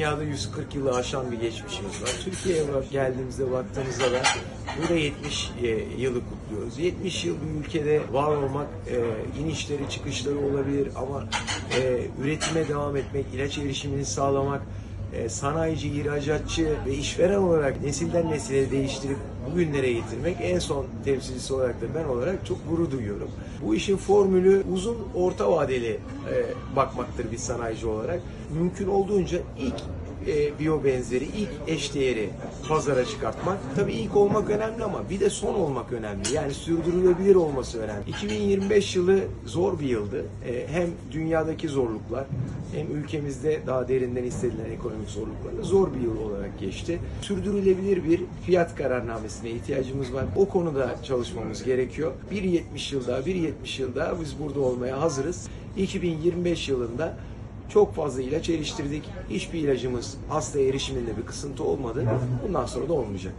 dünyada 140 yılı aşan bir geçmişimiz var. Türkiye'ye geldiğimizde baktığımızda da burada 70 e, yılı kutluyoruz. 70 yıl bir ülkede var olmak e, inişleri çıkışları olabilir ama e, üretime devam etmek, ilaç erişimini sağlamak, sanayici, ihracatçı ve işveren olarak nesilden nesile değiştirip bugünlere getirmek en son temsilcisi olarak da ben olarak çok gurur duyuyorum. Bu işin formülü uzun orta vadeli e, bakmaktır bir sanayici olarak. Mümkün olduğunca ilk e, biyo benzeri, ilk eşdeğeri pazara çıkartmak. Tabii ilk olmak önemli ama bir de son olmak önemli. Yani sürdürülebilir olması önemli. 2025 yılı zor bir yıldı. E, hem dünyadaki zorluklar hem ülkemizde daha derinden hissedilen ekonomik zorluklarla zor bir yıl olarak geçti. Sürdürülebilir bir fiyat kararnamesine ihtiyacımız var. O konuda çalışmamız gerekiyor. 1.70 yıl daha, 1.70 yıl daha biz burada olmaya hazırız. 2025 yılında çok fazla ilaç eriştirdik. Hiçbir ilacımız hasta erişiminde bir kısıntı olmadı. Bundan sonra da olmayacak.